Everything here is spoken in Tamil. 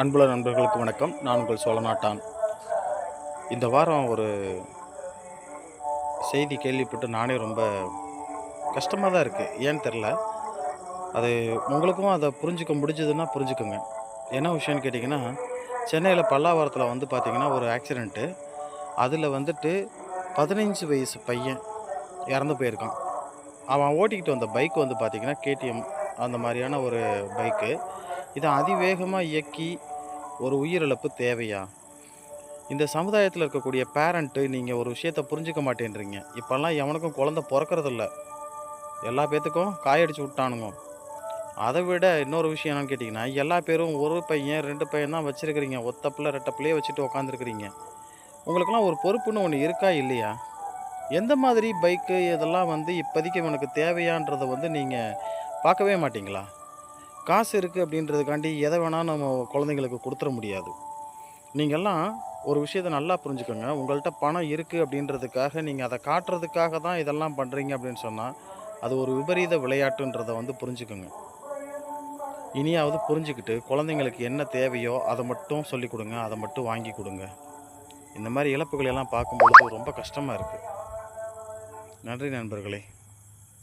அன்புள்ள நண்பர்களுக்கு வணக்கம். நான் உங்கள் சோழநாட்டான். இந்த வாரம் ஒரு செய்தி கேள்விப்பட்டு நானே ரொம்ப கஷ்டமாக தான் இருக்குது ஏன்னு தெரில அது உங்களுக்கும் அதை புரிஞ்சுக்க முடிஞ்சதுன்னா புரிஞ்சுக்கோங்க. என்ன விஷயம்னு கேட்டிங்கன்னா சென்னையில் பல்லாவரத்தில் வந்து பார்த்திங்கன்னா ஒரு ஆக்சிடெண்ட்டு அதில் வந்துட்டு பதினஞ்சு வயசு பையன் இறந்து போயிருக்கான். அவன் ஓட்டிக்கிட்டு வந்த பைக் வந்து பார்த்திங்கன்னா கேடிஎம் அந்த மாதிரியான ஒரு பைக்கு இதை அதிவேகமாக இயக்கி ஒரு உயிரிழப்பு தேவையா? இந்த சமுதாயத்தில் இருக்கக்கூடிய பேரண்ட்டு நீங்கள் ஒரு விஷயத்தை புரிஞ்சிக்க மாட்டேன்றீங்க. இப்போல்லாம் எவனுக்கும் குழந்த பிறக்கறதில்ல. எல்லா பேத்துக்கும் காயடிச்சு விட்டானுங்க. அதை விட இன்னொரு விஷயம் என்னன்னு கேட்டிங்கன்னா எல்லா பேரும் ஒரு பையன் ரெண்டு பையன் தான் வச்சுருக்கிறீங்க. ஒத்த பிள்ளை ரெட்ட பிள்ளையே வச்சுட்டு உக்காந்துருக்கிறீங்க. உங்களுக்கெல்லாம் ஒரு பொறுப்புன்னு ஒன்று இருக்கா இல்லையா? எந்த மாதிரி பைக்கு இதெல்லாம் வந்து இப்போதைக்கு உனக்கு தேவையான்றதை வந்து நீங்கள் பார்க்கவே மாட்டிங்களா? காசு இருக்குது அப்படின்றதுக்காண்டி எதை வேணால் நம்ம குழந்தைங்களுக்கு கொடுத்துட முடியாது. நீங்கள்லாம் ஒரு விஷயத்தை நல்லா புரிஞ்சுக்கோங்க. உங்கள்கிட்ட பணம் இருக்குது அப்படின்றதுக்காக நீங்கள் அதை காட்டுறதுக்காக தான் இதெல்லாம் பண்ணுறீங்க அப்படின்னு சொன்னால் அது ஒரு விபரீத விளையாட்டுன்றதை வந்து புரிஞ்சுக்கோங்க. இனியாவது புரிஞ்சுக்கிட்டு குழந்தைங்களுக்கு என்ன தேவையோ அதை மட்டும் சொல்லிக் கொடுங்க அதை மட்டும் வாங்கி கொடுங்க. இந்த மாதிரி இழப்புகளை எல்லாம் பார்க்கும்பொழுது ரொம்ப கஷ்டமாக இருக்குது நன்றி நண்பர்களே.